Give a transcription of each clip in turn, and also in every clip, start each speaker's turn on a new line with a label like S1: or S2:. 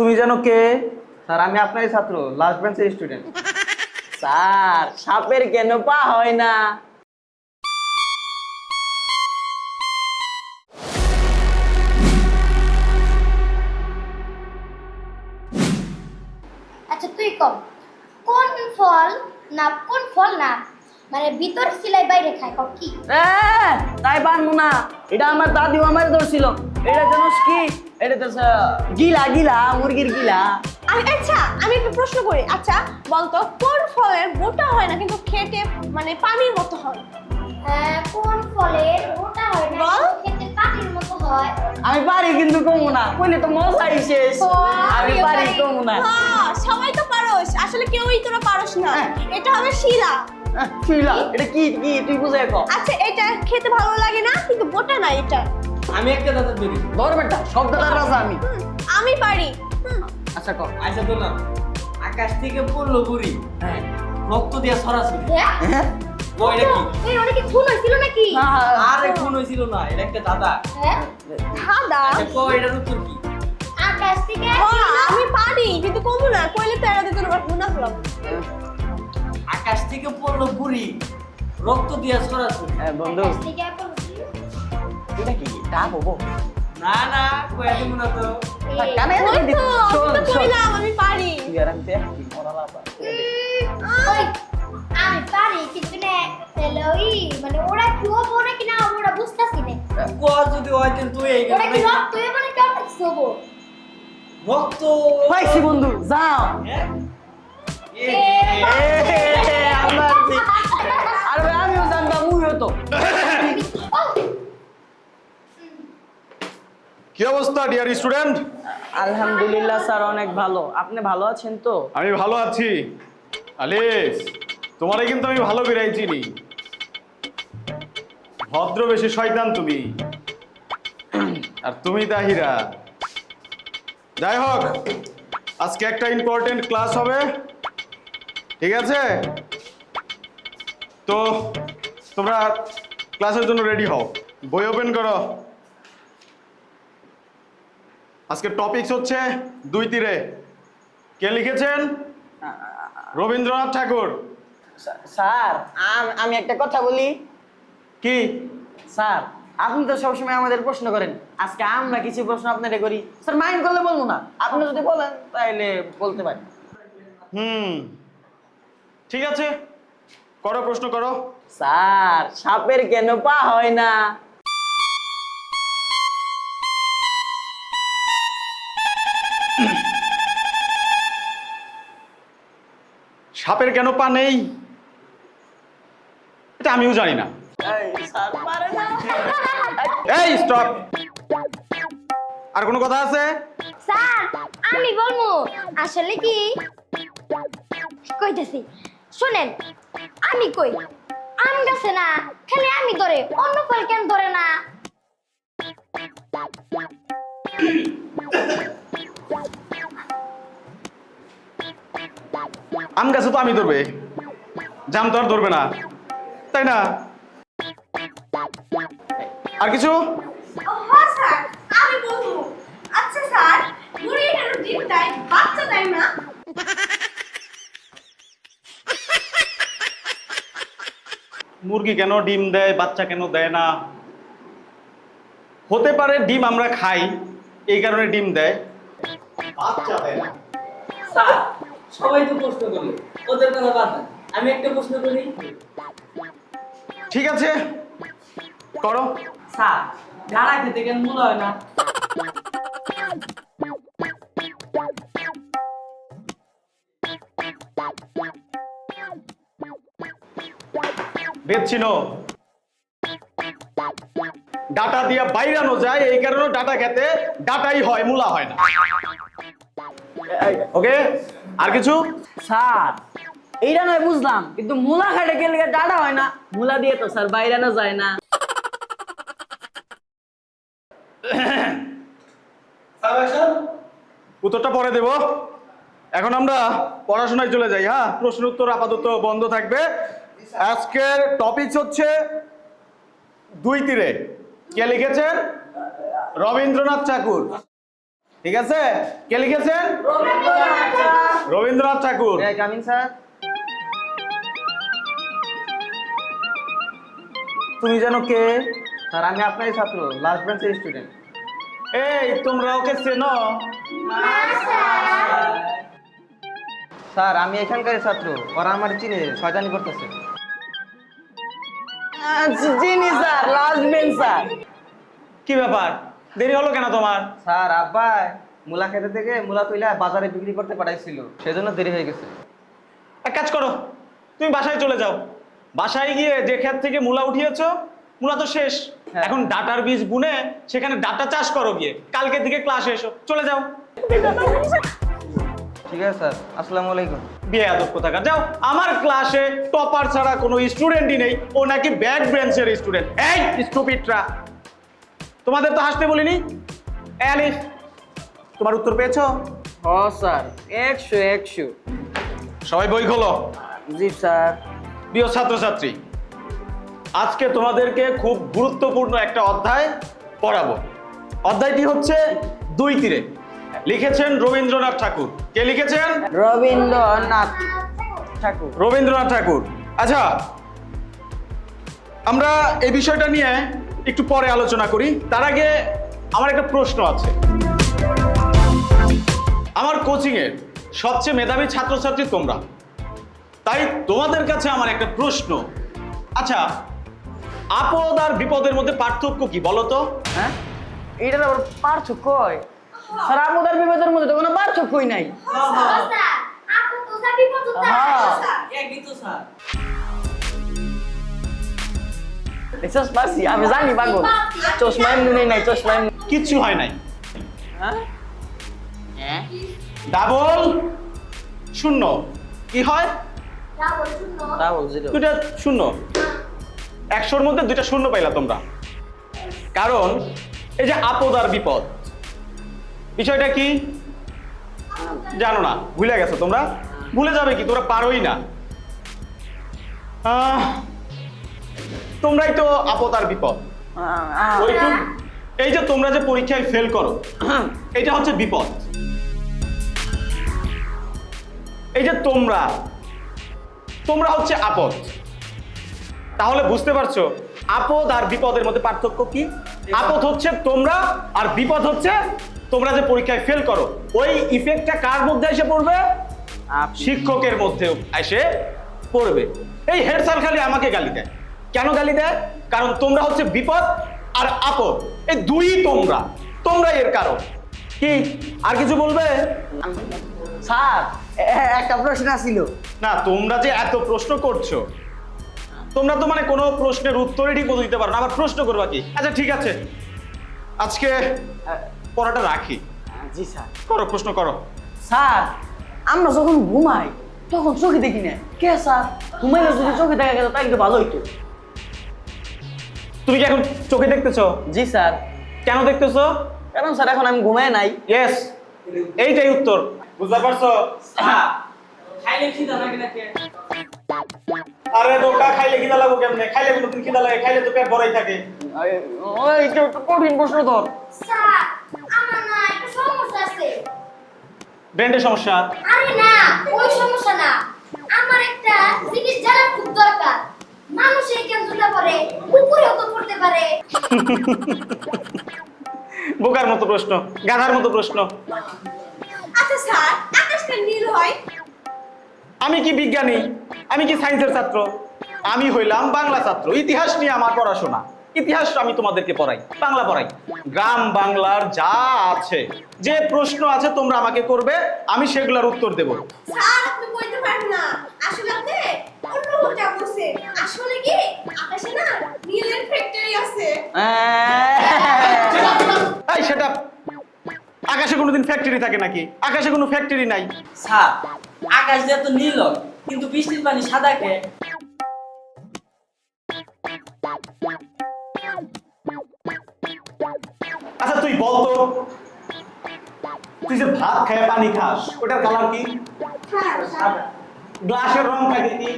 S1: তুমি জানো কে?
S2: স্যার আমি আপনারই ছাত্র লাস্ট বেঞ্চের স্টুডেন্ট
S3: স্যার সাপের কেন পা হয় না?
S4: আচ্ছা তুই কম। কোন ফল না কোন ফল না মানে ভিতর সিলাই বাইরে খায় কম কি?
S3: এ, তাই পারব না। এটা আমার দাদিও আমার ধরছিল। এটা জানোস কি এটা তো গিলা গিলা মুরগির গিলা।
S5: আচ্ছা আমি একটা প্রশ্ন করি। আচ্ছা বলতো কোন ফলের মোটা হয় না কিন্তু খেতে মানে পানির মতো হয়?
S4: কোন ফলের ওটা হয় না
S5: বল।
S4: খেতে পানির মতো হয়?
S3: আমি পারি কিন্তু কমু না। কইলে তো মজাই শেষ। আমি পারি। কমু না।
S5: হ্যাঁ সবাই তো পারোস। আসলে কেউই তোরা পারোস না।
S3: হ্যাঁ।
S5: এটা হবে শিলা।
S3: শিলা, এটা কি কি তুই বুঝে কো
S5: আচ্ছা এটা খেতে ভালো লাগে না কিন্তু মোটা না এটা।
S2: আমি একটা দাদা ধরি
S3: ধর বেটা শব্দটা রাজা আমি।
S5: আমি পারি।
S3: আচ্ছা কর
S2: আচ্ছা তো না। আকাশ থেকে পড়ল বুড়ি।
S3: হ্যাঁ।
S2: রক্ত দিয়া সরাসরি।
S4: হ্যাঁ?
S3: হ্যাঁ?
S2: এটা কি?
S4: এই ওটা কি খুন হয়েছিল নাকি?
S2: আরে খুন হয়েছিল না এটা একটা দাদা।
S4: হ্যাঁ?
S2: আচ্ছা এটার উত্তর কি?
S4: আকাশ থেকে
S5: হ্যাঁ, আমি পারি কিন্তু কমু না। কইলে তো এরা দিতে গুণা হলাম
S2: আকাশ থেকে পড়ল বুড়ি। রক্ত দিয়া সরাসরি।
S3: হ্যাঁ, বন্ধু। এটা কি? তা হব
S2: না না কয়া দিব না তো।
S3: কানে শোন, শোন।
S5: আমি পারি।
S3: তুই আর আমি দেখ, তুই মরা লাফা।
S4: ওই, আমি পারি কিন্তু না তাহলে ওই মানে ওরা কি হব নাকি না ওরা বুঝতেছি না।
S2: ক যদি হয় তুই এই
S4: ওরা কি রক্ত হয়ে মানে কেমন হব?
S2: রক্ত?
S3: পাইছি বন্ধু যাও?
S2: এ,
S3: এ,
S6: কি অবস্থা ডিয়ার স্টুডেন্ট
S3: আলহামদুলিল্লাহ স্যার অনেক ভালো। আপনি ভালো আছেন তো?
S6: আমি ভালো আছি। আলিফ তোমারে কিন্তু আমি ভালো বেড়াই চিনি। ভদ্র বেশি শয়তান তুমি। আর তুমি তাহিরা যাই হোক আজকে একটা ইম্পর্টেন্ট ক্লাস হবে। ঠিক আছে? তো তোমরা ক্লাসের জন্য রেডি হও। বই ওপেন করো। আজকে টপিকস হচ্ছে দুই তীরে। কে লিখেছেন? রবীন্দ্রনাথ ঠাকুর।
S3: স্যার, আমি একটা কথা বলি।
S6: কি?
S3: স্যার আপনি তো সবসময় আমাদের প্রশ্ন করেন আজকে আমরা কিছু প্রশ্ন আপনারে করি। স্যার মাইন্ড করলে বলব না। আপনি যদি বলেন তাহলে বলতে পারি।
S6: হুম ঠিক আছে। করো প্রশ্ন করো।
S3: স্যার সাপের কেন পা হয় না?
S6: সাপের কেন পা নেই? এটা আমিও জানি না।
S3: এই,
S6: স্টপ আর কোনো কথা আছে?
S4: স্যার আমি বলব আসলে কি? কইতেছি শুনেন আমি কই? আম গাছে না খালি আমি ধরে অন্য ফল কেন ধরে না?
S6: আম গাছে তো আমি ধরবে। জাম তো আর ধরবে না। তাই না? আর কিছু?
S5: ও স্যার আমি বলব। আচ্ছা স্যার বুড়ি এটা ডিম দেয় বাচ্চা দেয় না?
S6: মুরগি কেন ডিম দেয় বাচ্চা কেন দেয় না? হতে পারে ডিম আমরা খাই এই কারণে ডিম দেয়। বাচ্চা দেয় না।
S2: স্যার সবাই তো প্রশ্ন করল। ওদের কথা বাদ আমি একটা প্রশ্ন করি।
S6: ঠিক আছে। করো।
S2: স্যার গাড়া খেতে কেন মূল হয় না?
S6: বেদ চিনো ডাটা দিয়ে বাইরানো যায় এই কারণে ডাটা খেতে ডাটাই হয় মূলা হয় না। ওকে? আর কিছু?
S3: স্যার এইটা নয় বুঝলাম কিন্তু মুলা খাটে গেলে ডাটা হয় না। মুলা দিয়ে তো স্যার বাইরানো যায় না।
S6: উত্তরটা পরে দেব। এখন আমরা পড়াশোনায় চলে যাই হ্যাঁ? প্রশ্ন উত্তর আপাতত বন্ধ থাকবে। আজকের টপিকস হচ্ছে দুই তীরে। কে লিখেছেন? রবীন্দ্রনাথ ঠাকুর। ঠিক আছে? কে লিখেছেন? রবীন্দ্রনাথ ঠাকুর।
S3: Coming sir.
S6: তুমি যেন কে?
S3: স্যার আমি আপনারই ছাত্র লাস্ট বেঞ্চের স্টুডেন্ট
S6: এই তোমরা ওকে চেনো?
S3: স্যার আমি এখানকারই ছাত্র ওরা আমার চিনে শয়তানি করতেছে। চিনি স্যার লাস্ট বেঞ্চ স্যার।
S6: কি ব্যাপার? দেরি হলো কেন তোমার?
S3: স্যার আব্বাই মুলা খেতে থেকে মুলা তুইলা বাজারে বিক্রি করতে পাঠাইছিল সেজন্য দেরি হয়ে গেছে।
S6: এক কাজ করো তুমি বাসায় চলে যাও। বাসায় গিয়ে যে ক্ষেত থেকে মূলা উঠিয়েছো মূলা তো শেষ।
S3: হ্যাঁ।
S6: এখন ডাটার বীজ বুনে সেখানে ডাটা চাষ করো গিয়ে। কালকে থেকে ক্লাসে এসো চলে যাও।
S3: ঠিক আছে স্যার। আসসালামু আলাইকুম।
S6: বিয়ে আদব কোথাকার? যাও আমার ক্লাসে টপার ছাড়া কোনো স্টুডেন্টই নেই। ও নাকি ব্যাক বেঞ্চের স্টুডেন্ট এই স্টুপিটরা তোমাদের তো হাসতে বলিনি? আলিফ তোমার উত্তর পেয়েছ?
S3: ও স্যার। একশো একশো।
S6: সবাই বই খোলো।
S3: জি স্যার।
S6: প্রিয় ছাত্রছাত্রী আজকে তোমাদেরকে খুব গুরুত্বপূর্ণ একটা অধ্যায় পড়াবো। অধ্যায়টি হচ্ছে দুই তীরে। লিখেছেন রবীন্দ্রনাথ ঠাকুর। কে লিখেছেন?
S3: রবীন্দ্রনাথ ঠাকুর।
S6: রবীন্দ্রনাথ ঠাকুর। আচ্ছা আমরা এই বিষয়টা নিয়ে একটু পরে আলোচনা করি। তার আগে আমার একটা প্রশ্ন আছে। আমার কোচিং এর সবচেয়ে মেধাবী ছাত্রছাত্রী তোমরা? তাই তোমাদের কাছে আমার একটা প্রশ্ন। আচ্ছা আপদ আর বিপদের মধ্যে পার্থক্য কি বলো তো?
S3: হ্যাঁ? এইটার আবার পার্থক্য হয়। স্যার আমাদের বিপদের মধ্যে তো কোনো পার্থক্যই নাই।
S4: স্যার আপু তো স্যার বিপদ
S3: হ্যাঁ।
S2: তো
S3: পারছি আমি জানি পাগল। চশমা এমনি নেই নাই চশমা এমনি
S6: কিচ্ছু হয় নাই।
S3: হ্যাঁ? হ্যাঁ?
S6: ডাবল শূন্য। কি হয়?
S3: তা বলছিল
S6: দুটা শূন্য। একশোর মধ্যে দুইটা শূন্য পাইলা তোমরা। কারণ এই যে আপদ আর বিপদ। বিষয়টা কি? জানো না ভুলে গেছো তোমরা? ভুলে যাবে কি তোমরা পারোই না। আহ, তোমরাই তো আপদ আর বিপদ। ওইটু এই যে তোমরা যে পরীক্ষায় ফেল করো এটা হচ্ছে বিপদ। এই যে তোমরা তোমরা হচ্ছে আপদ। তাহলে বুঝতে পারছ আপদ আর বিপদের মধ্যে পার্থক্য কি? আপদ হচ্ছে তোমরা আর বিপদ হচ্ছে তোমরা যে পরীক্ষায় ফেল করো। ওই ইফেক্টটা কার মধ্যে এসে পড়বে? শিক্ষকের মধ্যে এসে পড়বে। এই হেড স্যার খালি আমাকে গালি দেয়। কেন গালি দেয়? কারণ তোমরা হচ্ছে বিপদ আর আপদ। এই দুই তোমরা। তোমরা এর কারণ। কি? আর কিছু বলবে?
S3: স্যার একটা প্রশ্ন ছিল
S6: না তোমরা যে এত প্রশ্ন করছ তোমরা তো মানে কোনো প্রশ্নের উত্তরই ঠিক মতো দিতে পারো না। আবার প্রশ্ন করবা কি? আচ্ছা ঠিক আছে। আজকে পড়াটা রাখি।
S3: জি স্যার।
S6: করো প্রশ্ন করো।
S3: স্যার আমরা যখন ঘুমাই তখন চোখে দেখি না। কে স্যার? ঘুমাইলে যদি চোখে দেখা গেল তাহলে তো ভালো হইতো
S6: তুমি কি এখন চোখে দেখতেছো?
S3: জি স্যার।
S6: কেন দেখতেছো?
S3: কারণ স্যার এখন আমি ঘুমাই নাই।
S6: ইয়েস এইটাই উত্তর। বুঝতে পারছ?
S2: খাইলে খিদা লাগে না কে
S6: আরে বোকা খাইলে খিদা লাগবো কেমনে? খাইলে খিদা লাগে খাইলে তো পেট ভরাই থাকে।
S3: ওই একটু কঠিন প্রশ্ন ধর
S4: স্যার আমার না একটা সমস্যা আছে।
S6: সমস্যা?
S4: আরে না ওই সমস্যা না। আমার একটা জিনিস জানা খুব দরকার। মানুষ এই কেন জুতা কুকুরেও তো পড়তে পারে।
S6: বোকার মতো প্রশ্ন গাধার মতো প্রশ্ন।
S5: আচ্ছা স্যার আকাশটা নীল হয়।
S6: আমি কি বিজ্ঞানী? আমি কি সায়েন্সের ছাত্র? আমি হইলাম বাংলা ছাত্র ইতিহাস নিয়ে আমার পড়াশোনা। ইতিহাস আমি তোমাদেরকে পড়াই বাংলা পড়াই। গ্রাম বাংলার যা আছে যে প্রশ্ন আছে তোমরা আমাকে করবে আমি সেগুলোর উত্তর দেব।
S5: স্যার আপনি বলতে পারেন না। আসলে আপনি অন্য বলছে আসলে কি আকাশে না নীলের ফ্যাক্টরি আছে?
S6: এই সেটা আকাশে কোনোদিন ফ্যাক্টরি থাকে নাকি? আকাশে কোনো ফ্যাক্টরি নাই।
S2: স্যার আকাশ দিয়ে তো নীল কিন্তু বৃষ্টির পানি সাদা কে?
S6: আচ্ছা তুই বল তো। তুই যে ভাত খায়, পানি খাস, ওটার কালার কি? গ্লাসের রং থাকে কি?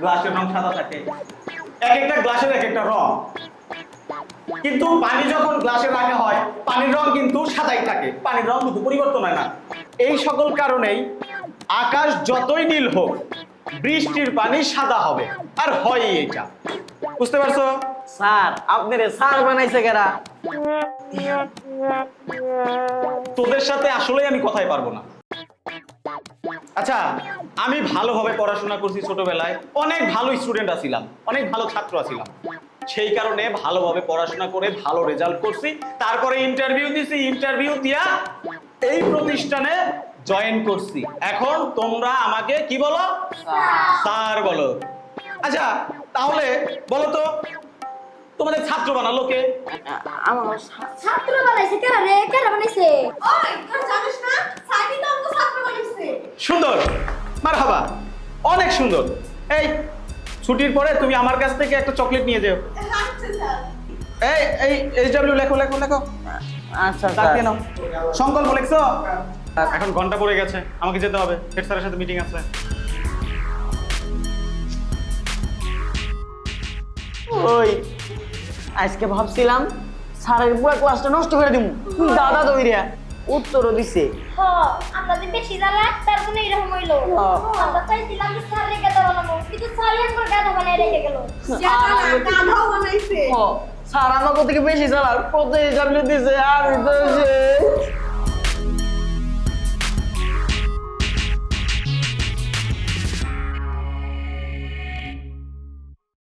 S6: গ্লাসের রং সাদা থাকে। এক একটা গ্লাসের এক একটা রং। কিন্তু পানি যখন গ্লাসে রাখা হয়, পানির রং কিন্তু সাদাই থাকে। পানির রং কিন্তু পরিবর্তন হয় না। এই সকল কারণেই আকাশ যতই নীল হোক, বৃষ্টির পানি সাদা হবে। আর হয় এটা বুঝতে পারছ?
S3: স্যার আপনার স্যার বানাইছে কেরা?
S6: তোদের সাথে আসলেই আমি কথাই পারব না। আচ্ছা আমি ভালোভাবে পড়াশোনা করছি ছোটবেলায়। অনেক ভালো স্টুডেন্ট আছিলাম অনেক ভালো ছাত্র আছিলাম। সেই কারণে ভালোভাবে পড়াশোনা করে ভালো রেজাল্ট করছি। তারপরে ইন্টারভিউ দিছি ইন্টারভিউ দিয়া এই প্রতিষ্ঠানে জয়েন করছি। এখন তোমরা আমাকে কি বলো? স্যার বলো। আচ্ছা তাহলে বলো তো তোমাদের ছাত্র বানালো কে?
S3: আমার
S4: ছাত্র বানাইছে কেরা রে? কেরা বানাইছে?
S5: ওই জানিস না সাইনি তো আমাকে ছাত্র বানিয়েছে
S6: সুন্দর মারহাবা অনেক সুন্দর। এই ছুটির পরে তুমি আমার কাছ থেকে একটা চকলেট নিয়ে যেও। এই এই এইচ ডাব্লিউ লেখো লেখো লেখো।
S3: আচ্ছা
S6: ডাক
S3: স্যার।
S6: দিয়ে নাও। সংকল্প লেখছো? এখন ঘণ্টা পড়ে গেছে আমাকে যেতে হবে। হেড স্যারের সাথে মিটিং আছে।
S3: ওই আজকে ভাবছিলাম স্যারের পুরো ক্লাসটা নষ্ট করে দিব দাদা দইরা উত্তরও দিছে।
S4: যে বেশি জ্বালা তার জন্য এরকম হইল। আমরা চাইছিলাম যে স্যার রেখে কিন্তু স্যার একবার রেখে গেল।
S5: গাধাও বানাইছে।
S3: স্যার আমাকে থেকে বেশি চালার কত হিসাব দিছে। আমি তো সে